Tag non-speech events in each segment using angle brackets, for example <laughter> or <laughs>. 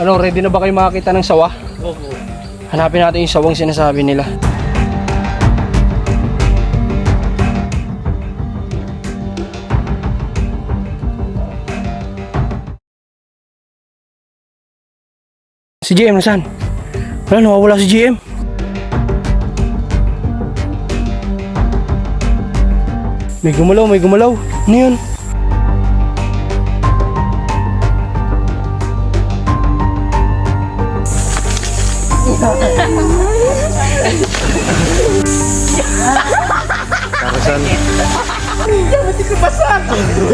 Ano, ready na ba kayo makakita ng sawa? Opo. Hanapin natin yung sawang sinasabi nila. Si GM nasaan? Wala, nawawala si GM. May gumalaw, may gumalaw. Ano yun?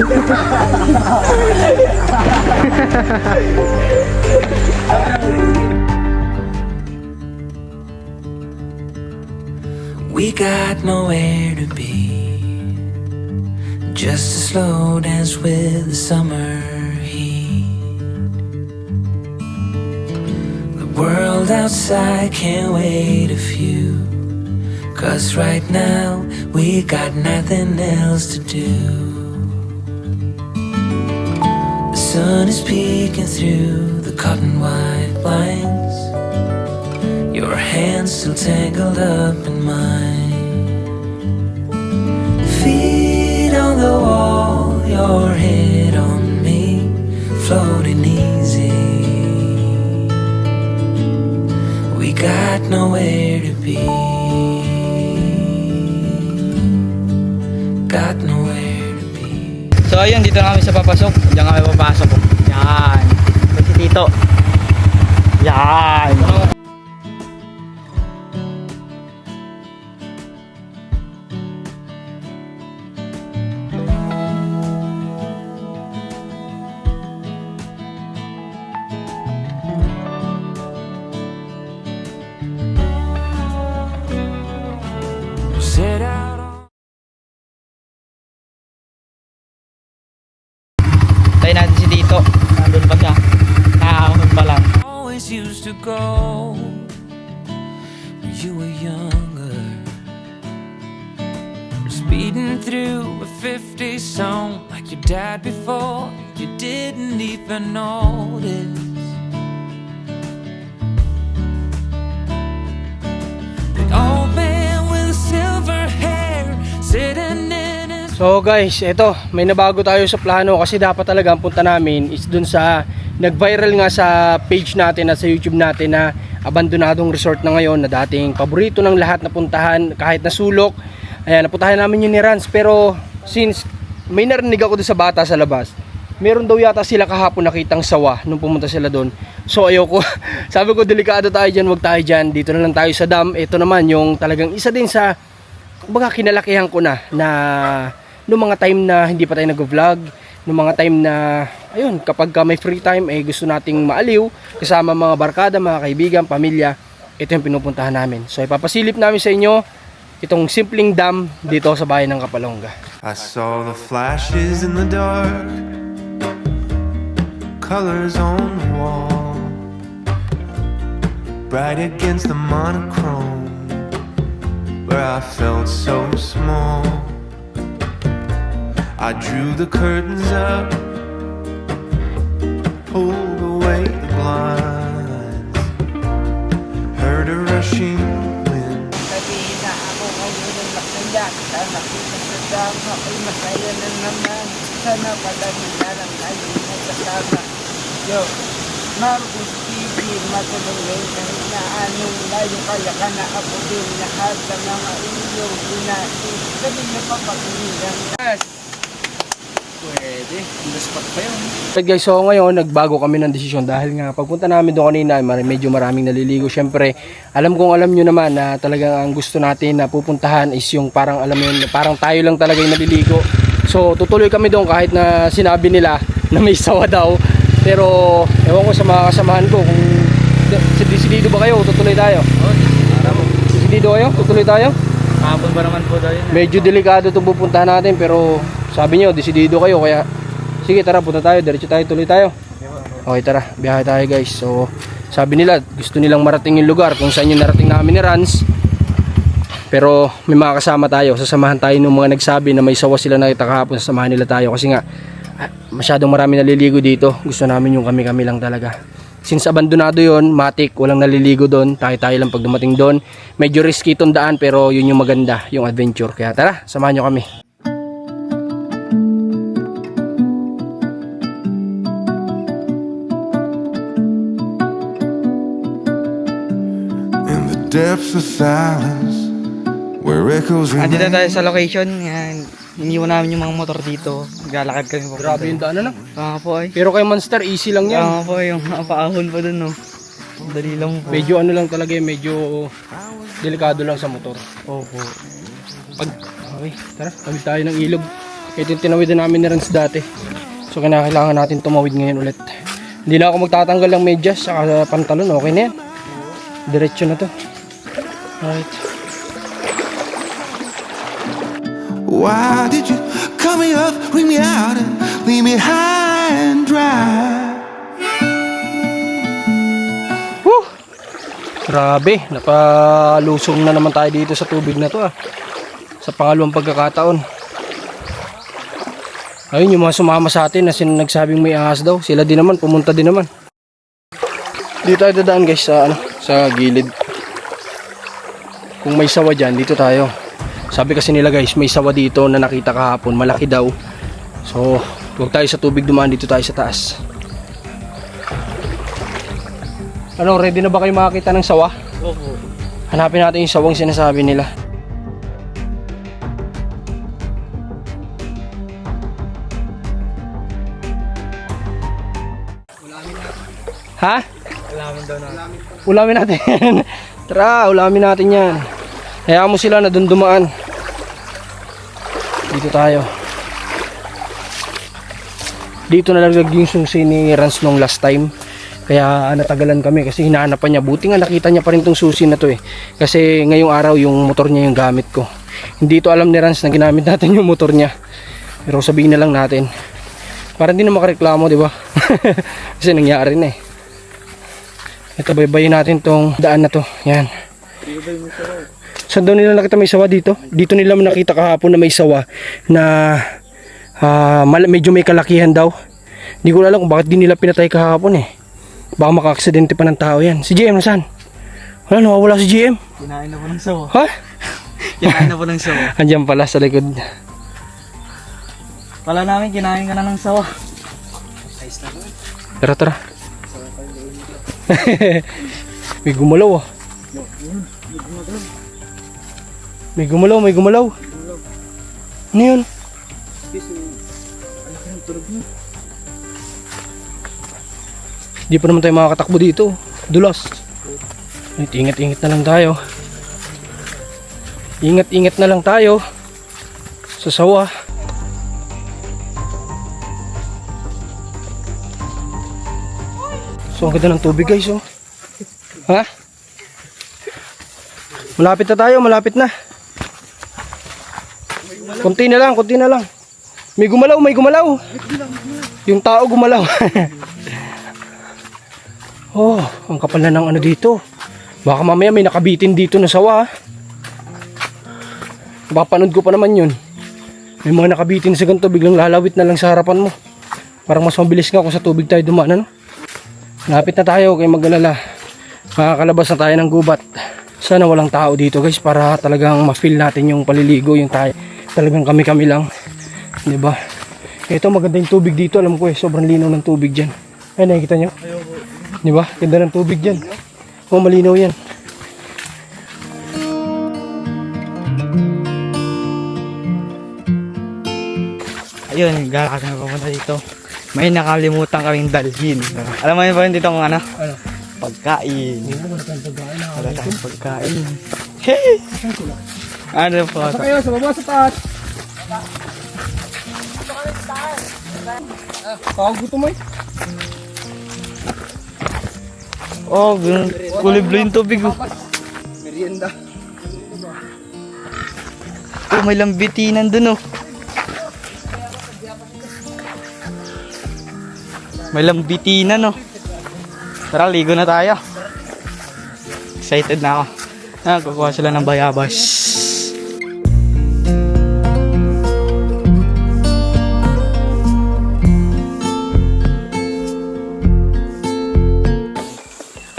We got nowhere to be. Just a slow dance with the summer heat. The world outside can't wait a few. Cause right now we got nothing else to do. Sun is peeking through the cotton white blinds. Your hands still tangled up in mine. Feet on the wall, your head on me, floating easy. We got nowhere to be. So ayun, dito na kami sa papasok. Diyan kami papasok. Yan. Si Tito. Yan. To go when you were younger. Speeding through a 50 song like your dad before, you didn't even notice. So guys, eto, may nabago tayo sa plano kasi dapat talaga ang punta namin is dun sa nag-viral nga sa page natin at sa YouTube natin na abandonadong resort na ngayon na dating paborito ng lahat na puntahan kahit na sulok. Ayan, napuntahan namin yun ni Rans pero since may narinig ako doon sa bata sa labas, meron daw yata sila kahapon nakitang sawa nung pumunta sila doon. So ayoko, <laughs> sabi ko delikado tayo dyan, wag tayo dyan, dito na lang tayo sa dam. Ito naman yung talagang isa din sa kumbaga kinalakihan ko na na noong mga time na hindi pa tayo nag-vlog, noong mga time na ayun, kapag ka may free time eh gusto nating maaliw kasama mga barkada, mga kaibigan, pamilya, ito yung pinupuntahan namin. So ipapasilip namin sa inyo itong simpleng dam dito sa bayan ng Kapalongga. I saw the flashes in the dark, colors on the wall, bright against the monochrome, where I felt so small. I drew the curtains up, pulled away the blinds, heard a rushing wind. Sabihin na ako ngayon ay masaya Sa nakita sa dama ay masaya na naman Sana palagi na lang tayo magkasama Diyos, Ma'am TV, matulungin kahit na anong layo kaya ka na ako din lahat sa mga iyong ginais Sabi na papakinggan Yes! Pwede. On the spot pa yun. But guys, so ngayon nagbago kami ng desisyon dahil nga pagpunta namin doon kanina, medyo maraming naliligo. Syempre, alam kong alam nyo naman na talagang ang gusto natin na pupuntahan is yung parang alam yun, parang tayo lang talaga yung naliligo. So, tutuloy kami doon kahit na sinabi nila <laughs> na may sawa daw. Pero, ewan ko sa mga kasamahan ko kung si desidido ba kayo, tutuloy tayo. Para mo. Desidido kayo, tutuloy tayo. Kahapon pa naman po yun. Medyo delikado itong pupuntahan natin pero sabi nyo, desidido kayo kaya sige tara punta tayo, diretso tayo, tuloy tayo. Okay tara, biyahe tayo guys. So sabi nila gusto nilang marating yung lugar kung saan yung narating namin ni Rans. Pero may mga kasama tayo, sasamahan tayo ng mga nagsabi na may sawa sila nakita kahapon, sasamahan nila tayo kasi nga ah, masyadong marami naliligo dito. Gusto namin yung kami-kami lang talaga. since abandonado yon matik, walang naliligo doon, tayo-tayo lang pag dumating doon. Medyo risky itong daan pero yun yung maganda, yung adventure. Kaya tara, samahan nyo kami. Depths of silence, where echoes Andito remain. tayo sa location. Yan. Iniwan namin yung mga motor dito. Naglalakad kami po. Grabe yung daan ano. Ah po ay. Pero kay Monster, easy lang yan. Ah po yung paahon pa dun no. Dali lang po. Medyo ano lang talaga eh, medyo delikado lang sa motor. Opo. Pag, okay, tara, tawid tayo ng ilog. Ito yung tinawid na namin ni Renz dati. So kailangan natin tumawid ngayon ulit. Hindi na ako magtatanggal ng medyas sa pantalon, okay na yan. Diretso na to. Alright. Why did you cut me up, bring me out, and leave me high and dry? Woo! Grabe, nakalusong na naman tayo dito sa tubig na to ah. Sa pangalawang pagkakataon. Ayun yung mga sumama sa atin na sin nagsabing may ahas daw. Sila din naman, pumunta din naman. Dito tayo dadaan guys sa ano, sa gilid. Kung may sawa dyan, dito tayo. Sabi kasi nila guys, may sawa dito na nakita kahapon, malaki daw. So, huwag tayo sa tubig dumaan, dito tayo sa taas. Ano, ready na ba kayo makakita ng sawa? Opo. Hanapin natin yung sawang sinasabi nila. Ha? Alamin daw na. Ulamin natin. <laughs> Tara, ulamin natin yan. Hayaan mo sila na dun dumaan. Dito tayo. Dito nalaglag yung susi ni Rans nung last time. Kaya natagalan kami kasi hinahanap pa niya. Buti nga nakita niya pa rin tong susi na to eh. Kasi ngayong araw yung motor niya yung gamit ko. Hindi to alam ni Rans na ginamit <laughs> natin yung motor niya. Pero sabihin na lang natin. Para hindi na makareklamo, di ba? <laughs> kasi nangyari na eh. Ito baybayin natin tong daan na to. Yan. Saan daw nila nakita may sawa dito? Dito nila nakita kahapon na may sawa na mal- medyo may kalakihan daw. Hindi ko alam kung bakit di nila pinatay kahapon eh. Baka maka-aksidente pa ng tao yan. Si GM nasaan? Wala, nawawala si GM. Kinain na po ng sawa. Ha? <laughs> Kinain na po ng sawa. Andiyan pala sa likod. Kala namin kinain ka na ng sawa. Tara, tara. <laughs> may gumalaw ah. May gumalaw, may gumalaw. Ano yun? Di pa naman tayo makakatakbo dito. Dulas. Ingat-ingat na lang tayo. Ingat-ingat na lang tayo. Sa sawa. So ang ganda ng tubig guys oh. Ha? Malapit na tayo, malapit na. Kunti na lang, kunti na lang. May gumalaw, may gumalaw. Yung tao gumalaw. <laughs> oh, ang kapal na ng ano dito. Baka mamaya may nakabitin dito na sawa. Papanood ko pa naman yun. May mga nakabitin sa ganito, biglang lalawit na lang sa harapan mo. Parang mas mabilis nga kung sa tubig tayo dumaan, ano? Lapit na tayo kay magalala. Makakalabas na tayo ng gubat. Sana walang tao dito guys para talagang ma-feel natin yung paliligo yung tayo. Talagang kami-kami lang. 'Di ba? Ito maganda yung tubig dito, alam ko eh, sobrang linaw ng tubig diyan. Ay nakikita niyo? 'Di ba? Ganda ng tubig diyan. Oh, malinaw 'yan. Ayun, galakad na pumunta dito. May nakalimutan kaming dalhin. Alam mo yun pa yun dito kung ano? Ano? Pagkain. Wala tayong pagkain. Hey! Ano po? Sa kayo, sa baba sa taas. Ah, gutom mo eh. Oh, ganun. Kulay blue yung tubig. Oh, Merienda. oh may lambitinan dun oh. May lambitinan oh. Tara, ligo na tayo. Excited na ako. Ah, kukuha sila ng bayabas.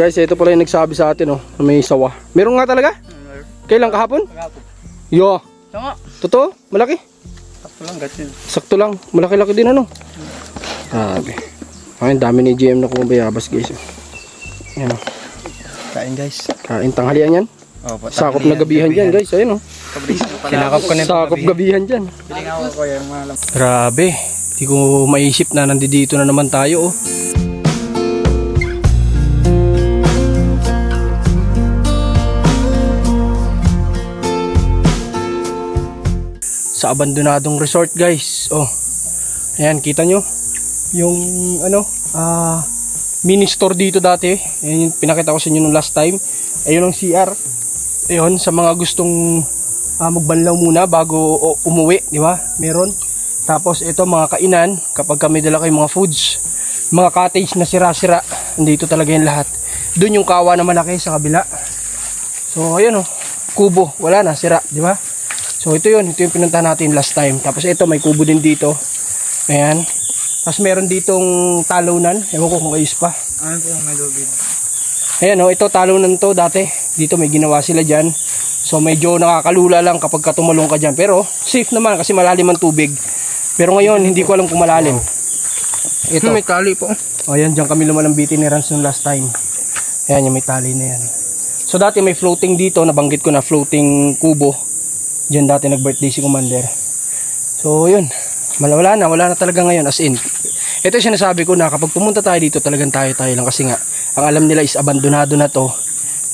Guys, ito pala yung nagsabi sa atin, oh, may sawa. Meron nga talaga? Kailan kahapon? Yo. Tama. Totoo? Malaki? Sakto lang, gatsin. Sakto lang. Malaki-laki din ano. Grabe. Ay, ang dami ni GM na kumabayabas guys. oh. Ayan oh. Kain guys. Kain tanghalian yan. Oh, Sakop na gabihan dyan guys. Ayun oh. Sinakap ko na Sakop gabihan dyan. Grabe. Hindi ko maisip na nandito na naman tayo oh. Abandonadong resort guys. Oh. Ayan, kita nyo. Yung ano, ah mini store dito dati. Ayan yung pinakita ko sa inyo nung last time. Ayun ang CR. Ayun, sa mga gustong ah, magbanlaw muna bago umuwi, di ba? Meron. Tapos ito mga kainan, kapag kami dala kayong mga foods, mga cottage na sira-sira, andito talaga yung lahat. Doon yung kawa na malaki sa kabila. So ayun oh, kubo, wala na, sira, di ba? So ito yun, ito yung pinunta natin last time. Tapos ito, may kubo din dito. Ayan. Tapos meron ditong talunan, ewan ko kung ayos pa. Ano po yung malubid? Ayan oh, ito talunan to dati. Dito may ginawa sila dyan. So medyo nakakalula lang kapag ka tumalong ka dyan. Pero safe naman kasi malalim ang tubig. Pero ngayon hindi ko alam kung malalim. Ito. May tali po. O yan, dyan kami lumalambitin ni Rans nung last time. Ayan yung may tali na yan. So dati may floating dito, nabanggit ko na floating kubo. Diyan dati nag-birthday si Commander. So yun, Wala- wala na, wala na talaga ngayon as in. Ito yung sinasabi ko na kapag pumunta tayo dito talagang tayo-tayo lang kasi nga ang alam nila is abandonado na to.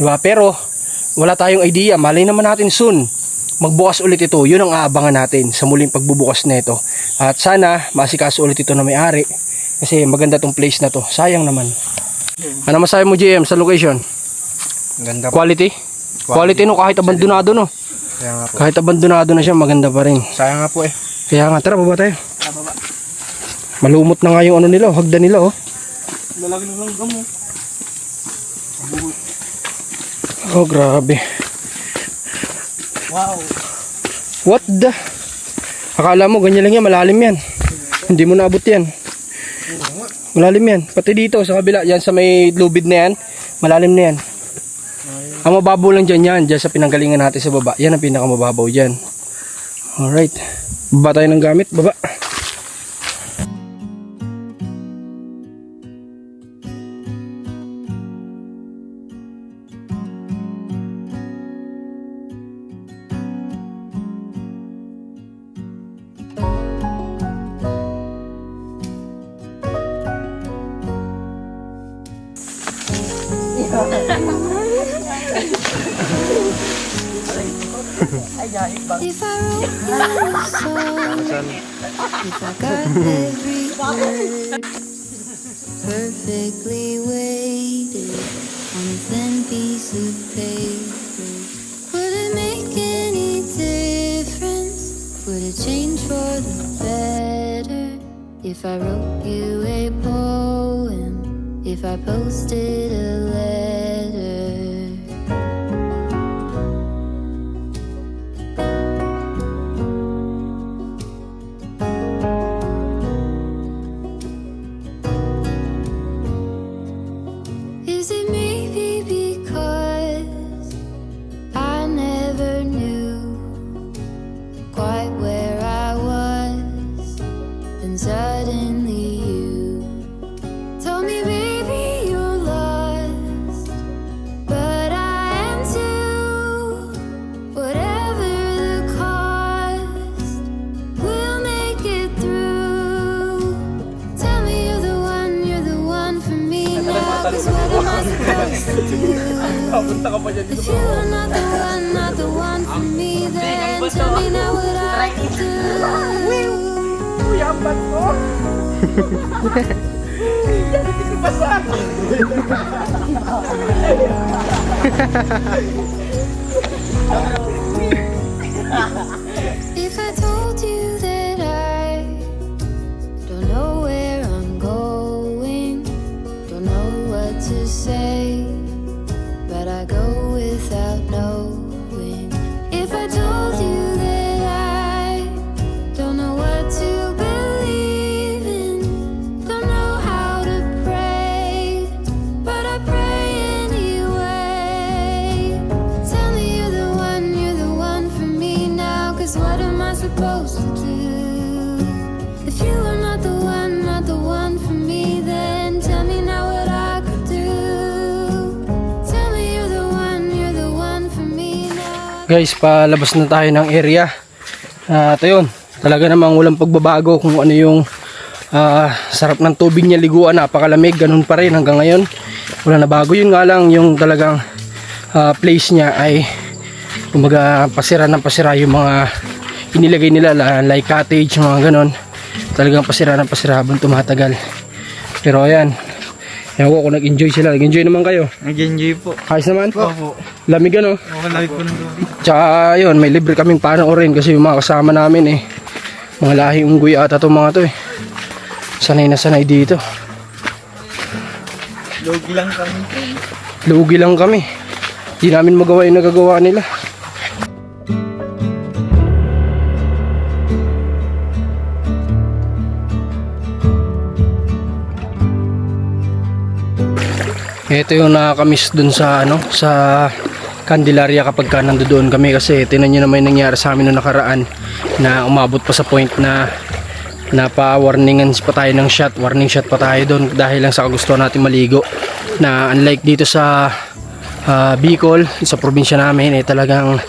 Diba? Pero wala tayong idea, malay naman natin soon magbukas ulit ito. Yun ang aabangan natin sa muling pagbubukas nito. At sana masikaso ulit ito na may-ari kasi maganda tong place na to. Sayang naman. Ano masabi mo GM sa location? Ganda po. Quality? Quality no kahit abandonado no. Kaya nga po. Kahit abandonado na siya maganda pa rin. Sayang nga po eh. Kaya nga tara baba tayo. Malumot na nga yung ano nila, oh, hagdan nila oh. Lalaki na lang gamo. Oh grabe. Wow. What the? Akala mo ganyan lang yan, malalim yan. Hindi mo naabot yan. Malalim yan. Pati dito sa kabila, yan sa may lubid na yan, malalim na yan. Ang mababaw lang dyan yan, dyan sa pinanggalingan natin sa baba. Yan ang pinakamababaw dyan. Alright. Baba tayo ng gamit, baba. If I got every word perfectly weighted on a thin piece of paper, would it make any difference? Would it change for the better if I wrote you a poem? If I posted a letter? If <laughs> Cause what am I supposed to do? If you are not the one, not the one for me, then tell me now what I could do. Tell me you're the one, you're the one for me now. Guys, palabas na tayo ng area. At uh, talaga namang walang pagbabago kung ano yung uh, sarap ng tubig niya liguan, napakalamig, ganun pa rin hanggang ngayon. Wala na bago, yun nga lang yung talagang uh, place niya ay kumbaga pasira ng pasira yung mga inilagay nila la- like cottage, mga ganun. Talagang pasira ng pasira habang tumatagal. Pero ayan, Ewan ko kung nag-enjoy sila. Nag-enjoy naman kayo. Nag-enjoy po. Ayos naman? Opo. Lamig ano? Ako lamig po ng tubig. Tsaka yun, may libre kaming panoorin kasi yung mga kasama namin eh. Mga lahi unggoy ata itong mga to eh. Sanay na sanay dito. Logi lang kami. Lugi lang kami. Di namin magawa yung nagagawa nila. Ito yung nakakamiss dun sa ano sa Candelaria kapag ka nandoon kami. Kasi tinan nyo naman yung nangyari sa amin noong nakaraan na umabot pa sa point na napa-warningan pa tayo ng shot. Warning shot pa tayo doon dahil lang sa gusto natin maligo. Na unlike dito sa ah, Bicol sa probinsya namin eh talagang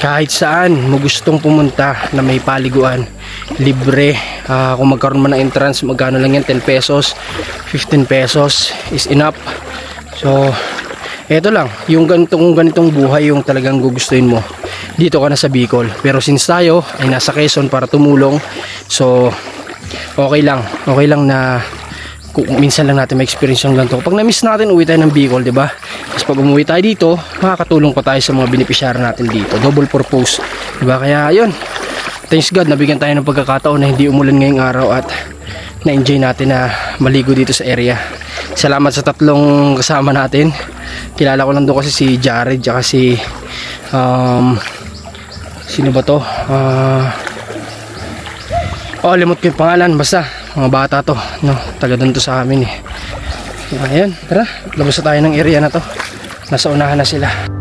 kahit saan mo gustong pumunta na may paliguan libre. Ah, kung magkaroon man ng entrance magkano lang yan? 10 pesos? 15 pesos is enough so eto lang yung ganitong ganitong buhay yung talagang gugustuhin mo dito ka na sa Bicol pero since tayo ay nasa Quezon para tumulong so okay lang okay lang na minsan lang natin ma-experience yung ganito. Pag na-miss natin, uwi tayo ng Bicol, di ba? Tapos pag umuwi tayo dito, makakatulong pa tayo sa mga beneficiary natin dito. Double purpose, di ba? Kaya, yun. Thanks God, nabigyan tayo ng pagkakataon na hindi umulan ngayong araw at na-enjoy natin na maligo dito sa area. Salamat sa tatlong kasama natin. Kilala ko lang doon kasi si Jared, tsaka si um, sino ba to? Ah Oh, limot ko yung pangalan. Basta, mga bata to. No, taga doon to sa amin eh. Ayan, tara. Labas na tayo ng area na to. Nasa unahan na sila.